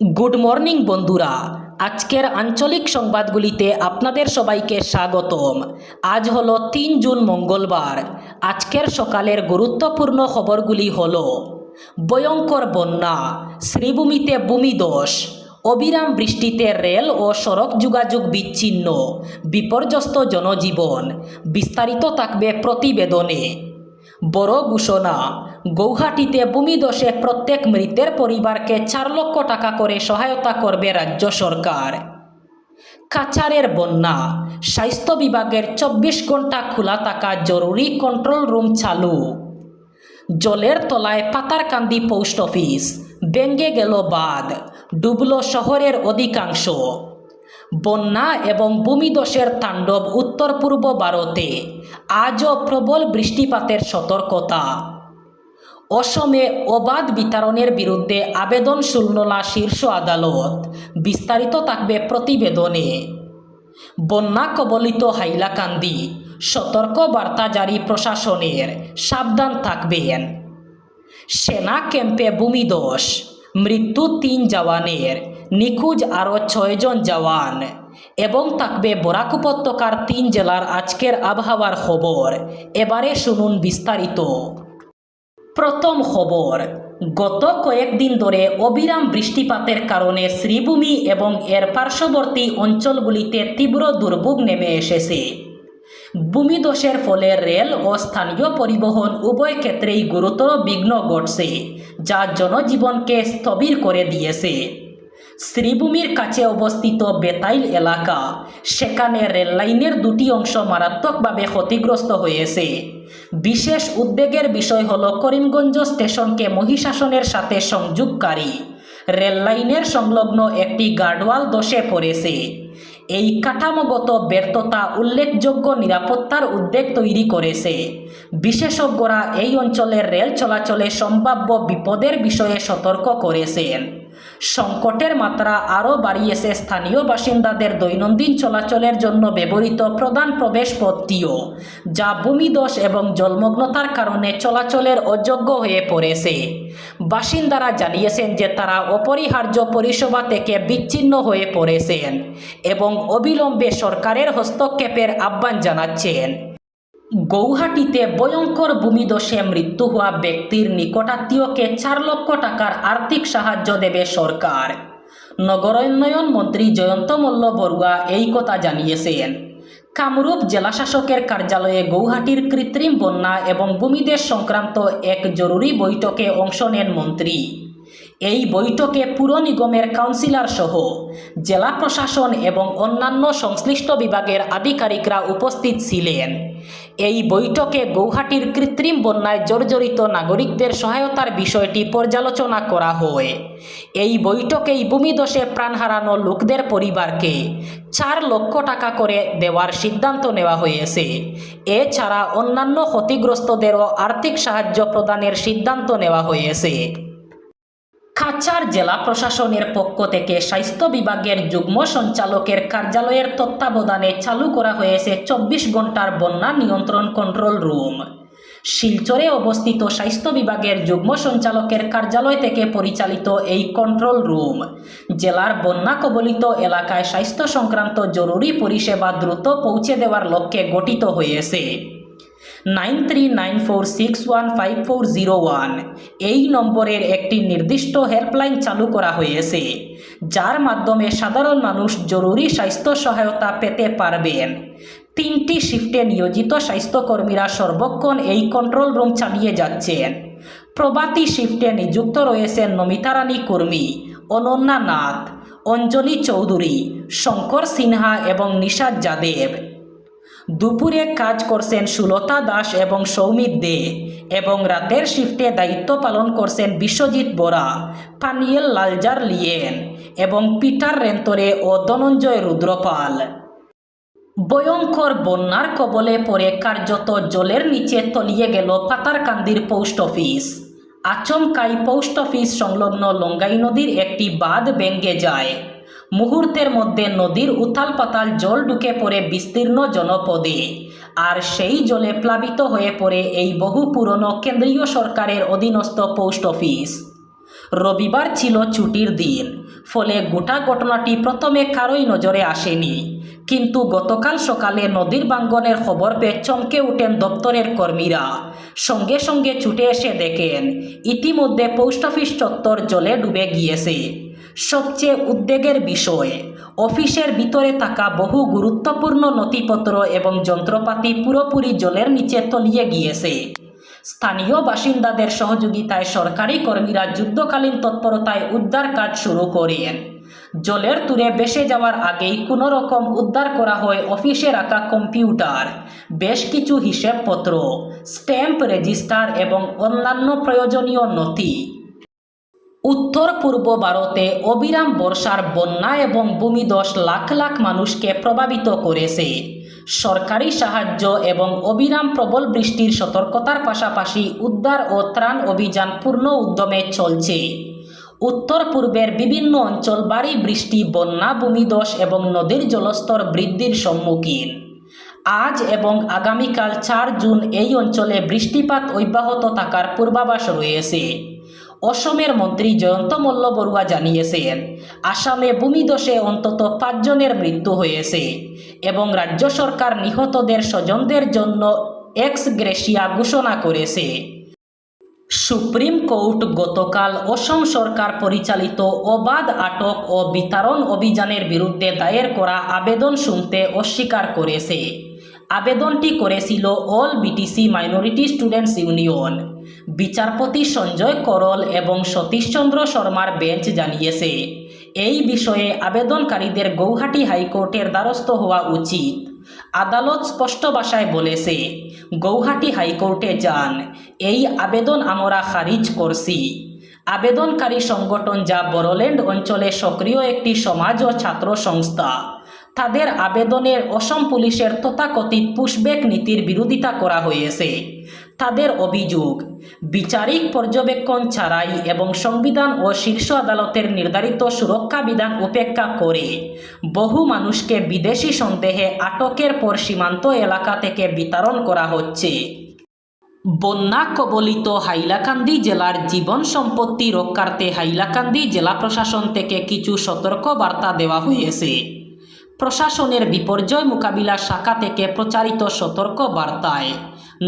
Good morning বন্ধুরা। আজকের আঞ্চলিক সংবাদগুলিতে আপনাদের সবাইকে স্বাগতম। আজ হলো তিন জুন মঙ্গলবার। আজকের সকালের গুরুত্বপূর্ণ খবরগুলি হল, ভয়ঙ্কর বন্যা, শ্রীভূমিতে ভূমিদোষ অবিরাম বৃষ্টিতে রেল ও সড়ক যোগাযোগ বিচ্ছিন্ন, বিপর্যস্ত জনজীবন, বিস্তারিত থাকবে প্রতিবেদনে। বড় ঘোষণা। গৌহাটিতে ভূমিদশে প্রত্যেক মৃতের পরিবারকে চার লক্ষ টাকা করে সহায়তা করবে রাজ্য সরকার। কাছাড়ের বন্যা। স্বাস্থ্য বিভাগের চব্বিশ ঘণ্টা খোলা থাকা জরুরি কন্ট্রোল রুম চালু। জলের তলায় পাতারকান্দি পোস্ট অফিস ব্যঙ্গে গেল বাদ ডুবল শহরের অধিকাংশ। বন্যা এবং ভূমিদশের তাণ্ডব উত্তর পূর্ব ভারতে। আজও প্রবল বৃষ্টিপাতের সতর্কতা। অসমে অবাধ বিতরণের বিরুদ্ধে আবেদন শুনলা শীর্ষ আদালত। বিস্তারিত থাকবে প্রতিবেদনে। বন্যা কবলিত হাইলাকান্দি। সতর্ক বার্তা জারি প্রশাসনের। সাবধান থাকবেন। সেনা ক্যাম্পে ভূমিদোষ। মৃত্যু তিন জওয়ানের। নিখোঁজ আরও ছয়জন জওয়ান। এবং থাকবে বরাক উপত্যকার তিন জেলার আজকের আবহাওয়ার খবর। এবারে শুনুন বিস্তারিত। প্রথম খবর, গত কয়েকদিন ধরে অবিরাম বৃষ্টিপাতের কারণে শ্রীভূমি এবং এর পার্শ্ববর্তী অঞ্চলগুলিতে তীব্র দুর্ভোগ নেমে এসেছে। ভূমিদোষের ফলে রেল ও স্থানীয় পরিবহন উভয় ক্ষেত্রেই গুরুতর বিঘ্ন ঘটছে, যা জনজীবনকে স্থবির করে দিয়েছে। শ্রীভূমির কাছে অবস্থিত বেতাইল এলাকা। সেখানে রেললাইনের দুটি অংশ মারাত্মকভাবে ক্ষতিগ্রস্ত হয়েছে। বিশেষ উদ্বেগের বিষয় হল করিমগঞ্জ স্টেশনকে মহিষাসনের সাথে সংযোগকারী। রেললাইনের সংলগ্ন একটি গার্ডওয়াল দোষে পড়েছে। এই কাঠামোগত ব্যর্থতা উল্লেখযোগ্য নিরাপত্তার উদ্বেগ তৈরি করেছে। বিশেষজ্ঞরা এই অঞ্চলের রেল চলাচলে সম্ভাব্য বিপদের বিষয়ে সতর্ক করেছেন। সংকটের মাত্রা আরও বাড়িয়েছে স্থানীয় বাসিন্দাদের দৈনন্দিন চলাচলের জন্য ব্যবহৃত প্রধান প্রবেশপথটিও যা ভূমিদোষ এবং জলমগ্নতার কারণে চলাচলের অযোগ্য হয়ে পড়েছে। বাসিন্দারা জানিয়েছেন যে তারা অপরিহার্য পরিষেবা থেকে বিচ্ছিন্ন হয়ে পড়েছেন এবং অবিলম্বে সরকারের হস্তক্ষেপের আহ্বান জানাচ্ছেন। গৌহাটিতে ভয়ঙ্কর ভূমিদশে মৃত্যু হওয়া ব্যক্তির নিকটাত্মীয়কে চার লক্ষ টাকার আর্থিক সাহায্য দেবে সরকার। নগরোন্নয়ন মন্ত্রী জয়ন্ত মল্ল বড়ুয়া এই কথা জানিয়েছেন। কামরূপ জেলাশাসকের কার্যালয়ে গৌহাটির কৃত্রিম বন্যা এবং ভূমিদেশ সংক্রান্ত এক জরুরি বৈঠকে অংশ নেন মন্ত্রী। এই বৈঠকে পুর নিগমের কাউন্সিলর সহ জেলা প্রশাসন এবং অন্যান্য সংশ্লিষ্ট বিভাগের আধিকারিকরা উপস্থিত ছিলেন। এই বৈঠকে গৌহাটির কৃত্রিম বন্যায় জর্জরিত নাগরিকদের সহায়তার বিষয়টি পর্যালোচনা করা হয়। এই বৈঠকেই ভূমিদশে প্রাণ হারানো লোকদের পরিবারকে চার লক্ষ টাকা করে দেওয়ার সিদ্ধান্ত নেওয়া হয়েছে। এছাড়া অন্যান্য ক্ষতিগ্রস্তদেরও আর্থিক সাহায্য প্রদানের সিদ্ধান্ত নেওয়া হয়েছে। কাছাড় জেলা প্রশাসনের পক্ষ থেকে স্বাস্থ্য বিভাগের যুগ্ম সঞ্চালকের কার্যালয়ের তত্ত্বাবধানে চালু করা হয়েছে চব্বিশ ঘণ্টার বন্যা নিয়ন্ত্রণ কন্ট্রোল রুম। শিলচরে অবস্থিত স্বাস্থ্য বিভাগের যুগ্ম সঞ্চালকের কার্যালয় থেকে পরিচালিত এই কন্ট্রোল রুম জেলার বন্যা কবলিত এলাকায় স্বাস্থ্য সংক্রান্ত জরুরি পরিষেবা দ্রুত পৌঁছে দেওয়ার লক্ষ্যে গঠিত হয়েছে। Nine nine four six one five four zero one. এই নম্বরের একটি নির্দিষ্ট হেল্পলাইন চালু করা হয়েছে, যার মাধ্যমে সাধারণ মানুষ জরুরি স্বাস্থ্য সহায়তা পেতে পারবেন। তিনটি শিফটে নিয়োজিত স্বাস্থ্যকর্মীরা সর্বক্ষণ এই কন্ট্রোল রুম চালিয়ে যাচ্ছেন। প্রভাতী শিফটে নিযুক্ত রয়েছেন নমিতা রানী কর্মী, অনন্যা নাথ, অঞ্জলি চৌধুরী, শঙ্কর সিনহা এবং নিশাদ যাদেব। দুপুরে কাজ করছেন সুলতা দাস এবং সৌমিত দে এবং রাতের শিফটে দায়িত্ব পালন করছেন বিশ্বজিৎ বোরা, পানিয়েল লালজার লিয়েন এবং পিটার রেন্তরে ও ধনঞ্জয় রুদ্রপাল। ভয়ঙ্কর বন্যার কবলে পড়ে কার্যত জলের নিচে তলিয়ে গেল পাতারকান্দির পোস্ট অফিস আচমকাই পোস্ট অফিস সংলগ্ন লঙ্গাই নদীর একটি বাঁধ ভেঙ্গে যায়। মুহূর্তের মধ্যে নদীর উথাল পাতাল জল ঢুকে পড়ে বিস্তীর্ণ জনপদে। আর সেই জলে প্লাবিত হয়ে পড়ে এই বহু পুরনো কেন্দ্রীয় সরকারের অধীনস্থ পোস্ট অফিস। রবিবার ছিল ছুটির দিন, ফলে গোটা ঘটনাটি প্রথমে কারোই নজরে আসেনি। কিন্তু গতকাল সকালে নদীর বাঙ্গনের খবর পেয়ে চমকে ওঠেন দপ্তরের কর্মীরা। সঙ্গে সঙ্গে ছুটে এসে দেখেন, ইতিমধ্যে পোস্ট অফিস চত্বর জলে ডুবে গিয়েছে। সবচেয়ে উদ্বেগের বিষয়। অফিসের ভিতরে থাকা বহু গুরুত্বপূর্ণ নথিপত্র এবং যন্ত্রপাতি পুরোপুরি জলের নিচে তলিয়ে গিয়েছে। স্থানীয় বাসিন্দাদের সহযোগিতায় সরকারি কর্মীরা যুদ্ধকালীন তৎপরতায় উদ্ধার কাজ শুরু করেন। জলের তুরে বেসে যাওয়ার আগেই কোনো রকম উদ্ধার করা হয় অফিসে রাখা কম্পিউটার, বেশ কিছু হিসেবপত্র, স্ট্যাম্প রেজিস্টার এবং অন্যান্য প্রয়োজনীয় নথি। উত্তর পূর্ব ভারতে অবিরাম বর্ষার বন্যা এবং ভূমিধস লাখ লাখ মানুষকে প্রভাবিত করেছে। সরকারি সাহায্য এবং অবিরাম প্রবল বৃষ্টির সতর্কতার পাশাপাশি উদ্ধার ও ত্রাণ অভিযান পূর্ণ উদ্যমে চলছে। উত্তর পূর্বের বিভিন্ন অঞ্চল ভারী বৃষ্টি, বন্যা, ভূমিধস এবং নদীর জলস্তর বৃদ্ধির সম্মুখীন। আজ এবং আগামীকাল চার জুন এই অঞ্চলে বৃষ্টিপাত অব্যাহত থাকার পূর্বাভাস রয়েছে। অসমের মন্ত্রী জয়ন্ত মল্ল বড়ুয়া জানিয়েছেন, আসামে ভূমিদশে অন্তত পাঁচজনের মৃত্যু হয়েছে এবং রাজ্য সরকার নিহতদের স্বজনদের জন্য এক্স গ্রেসিয়া ঘোষণা করেছে। সুপ্রিম কোর্ট গতকাল অসম সরকার পরিচালিত অবাধ আটক ও বিতরণ অভিযানের বিরুদ্ধে দায়ের করা আবেদন শুনতে অস্বীকার করেছে। আবেদনটি করেছিল all BTC minority students union. বিচারপতি সঞ্জয় করল এবং সতীশচন্দ্র শর্মার বেঞ্চ জানিয়েছে, এই বিষয়ে আবেদনকারীদের গৌহাটি হাইকোর্টের দ্বারস্থ হওয়া উচিত। আদালত স্পষ্ট ভাষায় বলেছে, গৌহাটি হাইকোর্টে যান, এই আবেদন আমরা খারিজ করছি। আবেদনকারী সংগঠন যা বড়োল্যান্ড অঞ্চলে সক্রিয় একটি সমাজ ও ছাত্র সংস্থা। তাদের আবেদনের অসম পুলিশের তথাকথিত পুশব্যাক নীতির বিরোধিতা করা হয়েছে। তাদের অভিযোগ, বিচারিক পর্যবেক্ষণ ছাড়াই এবং সংবিধান ও শীর্ষ আদালতের নির্ধারিত সুরক্ষা বিধান উপেক্ষা করে বহু মানুষকে বিদেশি সন্দেহে আটকের পর সীমান্ত এলাকা থেকে বিতরণ করা হচ্ছে। বন্যা কবলিত হাইলাকান্দি জেলার জীবন সম্পত্তি রক্ষার্থে হাইলাকান্দি জেলা প্রশাসন থেকে কিছু সতর্ক বার্তা দেওয়া হয়েছে। প্রশাসনের বিপর্যয় মোকাবিলা শাখা থেকে প্রচারিত সতর্ক বার্তায়,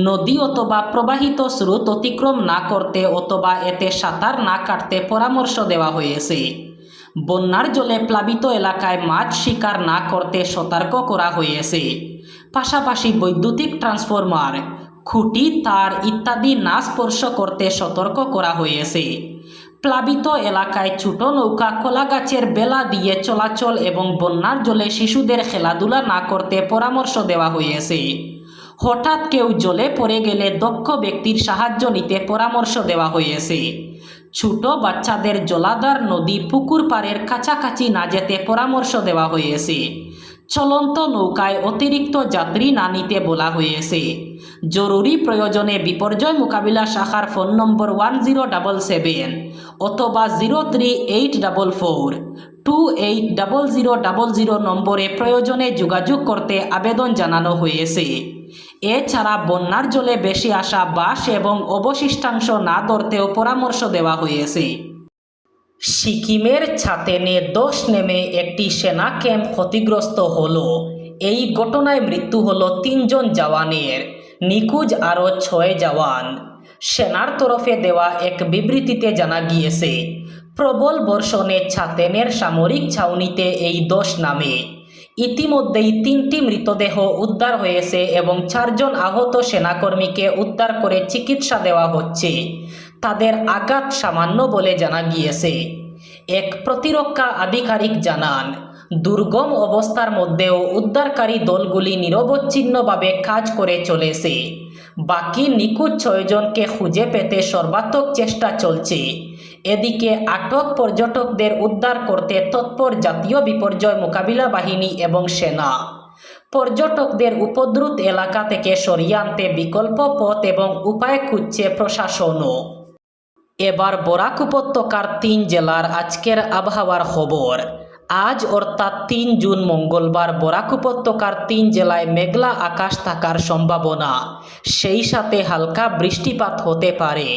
নদী অথবা প্রবাহিত স্রোত অতিক্রম না করতে অথবা এতে সাঁতার না কাটতে পরামর্শ দেওয়া হয়েছে। বন্যার জলে প্লাবিত এলাকায় মাছ শিকার না করতে সতর্ক করা হয়েছে। পাশাপাশি বৈদ্যুতিক ট্রান্সফরমার, খুঁটি, তার ইত্যাদি না স্পর্শ করতে সতর্ক করা হয়েছে। প্লাবিত এলাকায় ছোট নৌকা, কলা গাছের বেলা দিয়ে চলাচল এবং বন্যার জলে শিশুদের খেলাধুলা না করতে পরামর্শ দেওয়া হয়েছে। হঠাৎ কেউ জলে পড়ে গেলে দক্ষ ব্যক্তির সাহায্য নিতে পরামর্শ দেওয়া হয়েছে। ছোট বাচ্চাদের জলাধার, নদী, পুকুর পাড়ের কাছাকাছি না যেতে পরামর্শ দেওয়া হয়েছে। চলন্ত নৌকায় অতিরিক্ত যাত্রী না নিতে বলা হয়েছে। জরুরি প্রয়োজনে বিপর্যয় মোকাবিলা শাখার phone number one zero double seven অথবা zero three eight double four. Two eight double zero double zero নম্বরে প্রয়োজনে যোগাযোগ করতে আবেদন জানানো হয়েছে। এছাড়া বন্যার জলে বেশি আসা বাস এবং অবশিষ্টাংশ না ধরতেও পরামর্শ দেওয়া হয়েছে। সিকিমের ছাতেনে দোষ নেমে একটি সেনা ক্যাম্প ক্ষতিগ্রস্ত হলো। এই ঘটনায় মৃত্যু হলো তিনজন জওয়ানের। নিখোঁজ আরও ছয় জওয়ান। সেনার তরফে দেওয়া এক বিবৃতিতে জানা গিয়েছে, প্রবল বর্ষণে ছাতেনের সামরিক ছাউনিতে এই দোষ নামে। ইতিমধ্যেই তিনটি মৃতদেহ উদ্ধার হয়েছে এবং চারজন আহত সেনাকর্মীকে উদ্ধার করে চিকিৎসা দেওয়া হচ্ছে। তাদের আঘাত সামান্য বলে জানা গিয়েছে। এক প্রতিরক্ষা আধিকারিক জানান, দুর্গম অবস্থার মধ্যেও উদ্ধারকারী দলগুলি নিরবচ্ছিন্নভাবে কাজ করে চলেছে। বাকি নিখোঁজ ছয়জনকে খুঁজে পেতে সর্বাত্মক চেষ্টা চলছে। এদিকে আটক পর্যটকদের উদ্ধার করতে তৎপর জাতীয় বিপর্যয় মোকাবিলা বাহিনী এবং সেনা। পর্যটকদের উপদ্রুত এলাকা থেকে সরিয়ে আনতে বিকল্প পথ এবং উপায় খুঁজছে প্রশাসনও। এবার বরাক উপত্যকার তিন জেলার আজকের আবহাওয়ার খবর। আজ অর্থাৎ তিন জুন মঙ্গলবার বরাক উপত্যকার তিন জেলায় মেঘলা আকাশ থাকার সম্ভাবনা। সেই সাথে হালকা বৃষ্টিপাত হতে পারে।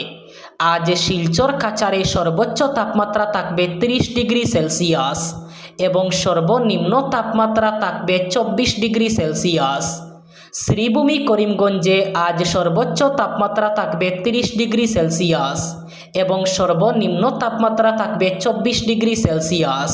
আজ শিলচর কাচারে সর্বোচ্চ তাপমাত্রা থাকবে তিরিশ ডিগ্রি সেলসিয়াস এবং সর্বনিম্ন তাপমাত্রা থাকবে চব্বিশ ডিগ্রি সেলসিয়াস। শ্রীভূমি করিমগঞ্জে আজ সর্বোচ্চ তাপমাত্রা থাকবে তিরিশ ডিগ্রি সেলসিয়াস এবং সর্বনিম্ন তাপমাত্রা থাকবে চব্বিশ ডিগ্রি সেলসিয়াস।